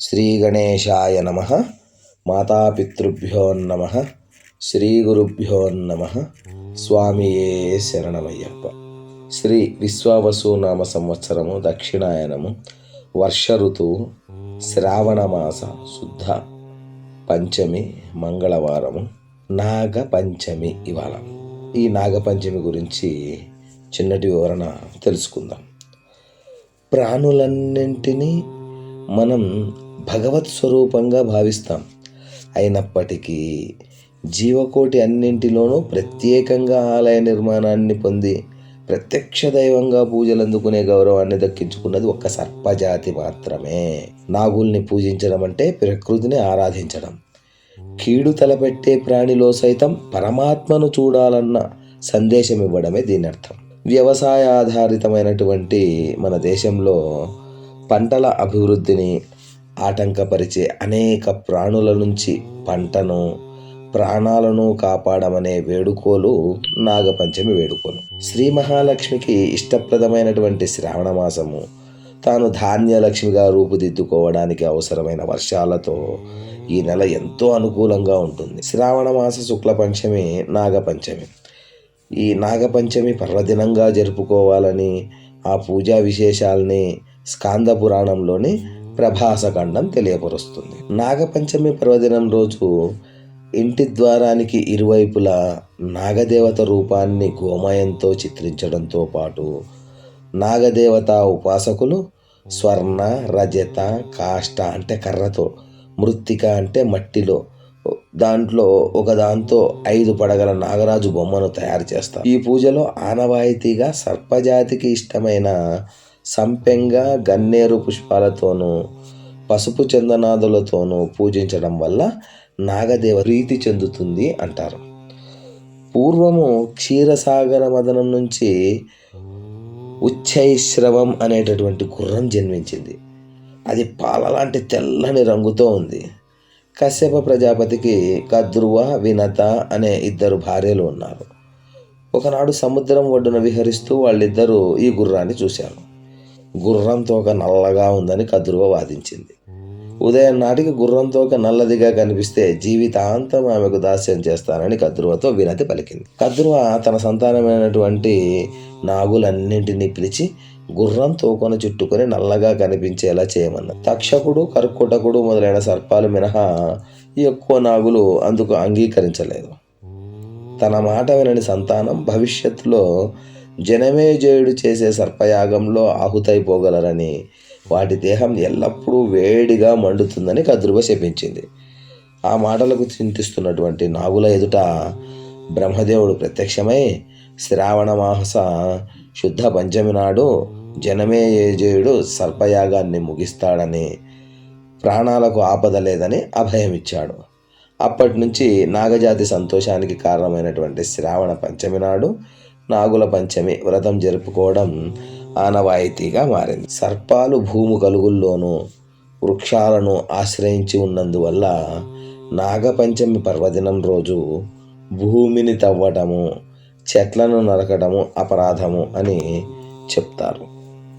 శ్రీగణేశాయ నమ. మాతాపితృభ్యో నమ. శ్రీ గురుభ్యో నమ. స్వామియే శరణమయ్యప్ప. శ్రీ విశ్వావసు నామ సంవత్సరము దక్షిణాయనము. వర్ష ఋతువు శ్రావణమాస శుద్ధ పంచమి మంగళవారము నాగ పంచమి ఇవాళ. ఈ నాగపంచమి గురించి చిన్నటి వివరణ తెలుసుకుందాం. ప్రాణులన్నింటినీ మనం భగవత్ స్వరూపంగా భావిస్తాం. అయినప్పటికీ జీవకోటి అన్నింటిలోనూ ప్రత్యేకంగా ఆలయ నిర్మాణాన్ని పొంది ప్రత్యక్ష దైవంగా పూజలు అందుకునే గౌరవాన్ని దక్కించుకున్నది ఒక్క సర్పజాతి మాత్రమే. నాగుల్ని పూజించడం అంటే ప్రకృతిని ఆరాధించడం. కీడు తలపెట్టే ప్రాణిలో సైతం పరమాత్మను చూడాలన్న సందేశం ఇవ్వడమే దీని అర్థం వ్యవసాయ ఆధారితమైనటువంటి మన దేశంలో పంటల అభివృద్ధిని ఆటంకపరిచే అనేక ప్రాణుల నుంచి పంటను ప్రాణాలను కాపాడమనే వేడుకోలు నాగపంచమి వేడుకోలు. శ్రీ మహాలక్ష్మికి ఇష్టప్రదమైనటువంటి శ్రావణ మాసము తాను ధాన్యలక్ష్మిగా రూపుదిద్దుకోవడానికి అవసరమైన వర్షాలతో ఈ నెల ఎంతో అనుకూలంగా ఉంటుంది. శ్రావణ మాస శుక్ల పంచమి నాగపంచమి. ఈ నాగపంచమి పర్వదినంగా జరుపుకోవాలని ఆ పూజా విశేషాలని స్కాంద పురాణంలోని ప్రభాసఖండం తెలియపరుస్తుంది. నాగపంచమి పర్వదినం రోజు ఇంటి ద్వారానికి ఇరువైపులా నాగదేవత రూపాన్ని గోమయంతో చిత్రించడంతో పాటు నాగదేవత ఉపాసకులు స్వర్ణ రజత కాష్ట అంటే కర్రతో మృత్తిక అంటే మట్టిలో దాంట్లో ఒక దాంతో ఐదు పడగల నాగరాజు బొమ్మను తయారు చేస్తారు. ఈ పూజలో ఆనవాయితీగా సర్పజాతికి ఇష్టమైన సంపెంగ గన్నేరు పుష్పాలతోనూ పసుపు చందనాదులతోనూ పూజించడం వల్ల నాగదేవ ప్రీతి చెందుతుంది అంటారు. పూర్వము క్షీరసాగర మదనం నుంచి ఉచ్చైశ్రవం అనేటటువంటి గుర్రం జన్మించింది. అది పాల లాంటి తెల్లని రంగుతో ఉంది. కశ్యప ప్రజాపతికి కద్రువ వినత అనే ఇద్దరు భార్యలు ఉన్నారు. ఒకనాడు సముద్రం ఒడ్డున విహరిస్తూ వాళ్ళిద్దరూ ఈ గుర్రాన్ని చూశారు. గుర్రం తోక నల్లగా ఉందని కద్రువ వాదించింది. ఉదయం నాటికి గుర్రం తోక నల్లదిగా కనిపిస్తే జీవితాంతం ఆమెకు దాస్యం చేస్తానని కద్రువతో వినతి పలికింది. కద్రువ తన సంతానమైనటువంటి నాగులన్నింటినీ పిలిచి గుర్రం తోకను చుట్టుకొని నల్లగా కనిపించేలా చేయమన్నది. తక్షకుడు కర్కుటకుడు మొదలైన సర్పాలు మినహా ఎక్కువ నాగులు అందుకు అంగీకరించలేదు. తన మాట వినని సంతానం భవిష్యత్తులో జనమేజయుడు చేసే సర్పయాగంలో ఆహుతైపోగలరని వాటి దేహం ఎల్లప్పుడూ వేడిగా మండుతుందని కద్రువ శపించింది. ఆ మాటలకు చింతిస్తున్నటువంటి నాగుల ఎదుట బ్రహ్మదేవుడు ప్రత్యక్షమై శ్రావణ మాస శుద్ధ పంచమి నాడు జనమేజయుడు సర్పయాగాన్ని ముగిస్తాడని ప్రాణాలకు ఆపద లేదని అభయమిచ్చాడు. అప్పటి నుంచి నాగజాతి సంతోషానికి కారణమైనటువంటి శ్రావణ పంచమి నాడు నాగుల పంచమి వ్రతం జరుపుకోవడం ఆనవాయితీగా మారింది. సర్పాలు భూము కలుగుల్లోనూ వృక్షాలను ఆశ్రయించి ఉన్నందువల్ల నాగపంచమి పర్వదినం రోజు భూమిని తవ్వటము చెట్లను నరకటము అపరాధము అని చెప్తారు.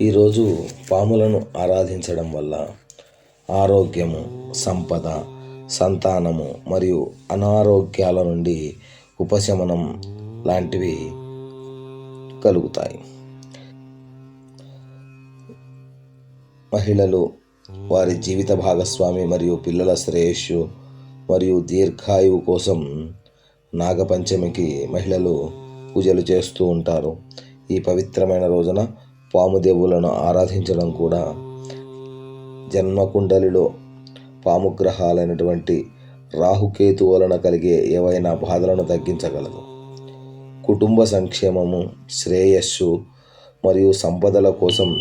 ఈరోజు పాములను ఆరాధించడం వల్ల ఆరోగ్యము సంపద సంతానము మరియు అనారోగ్యాల నుండి ఉపశమనం లాంటివి కలుగుతాయి. మహిళలు వారి జీవిత భాగస్వామి మరియు పిల్లల శ్రేయస్సు మరియు దీర్ఘాయువు కోసం నాగపంచమికి మహిళలు పూజలు చేస్తూ ఉంటారు. ఈ పవిత్రమైన రోజున పాముదేవులను ఆరాధించడం కూడా జన్మకుండలిలో పాముగ్రహాలైనటువంటి రాహుకేతు వలన కలిగే ఏవైనా బాధలను తగ్గించగలదు. కుటుంబ సంక్షేమము శ్రేయస్సు మరియు సంపదల కోసం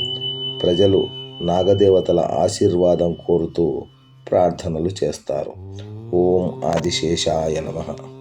ప్రజలు నాగదేవతల ఆశీర్వాదం కోరుతూ ప్రార్థనలు చేస్తారు. ఓం ఆదిశేషాయ నమ.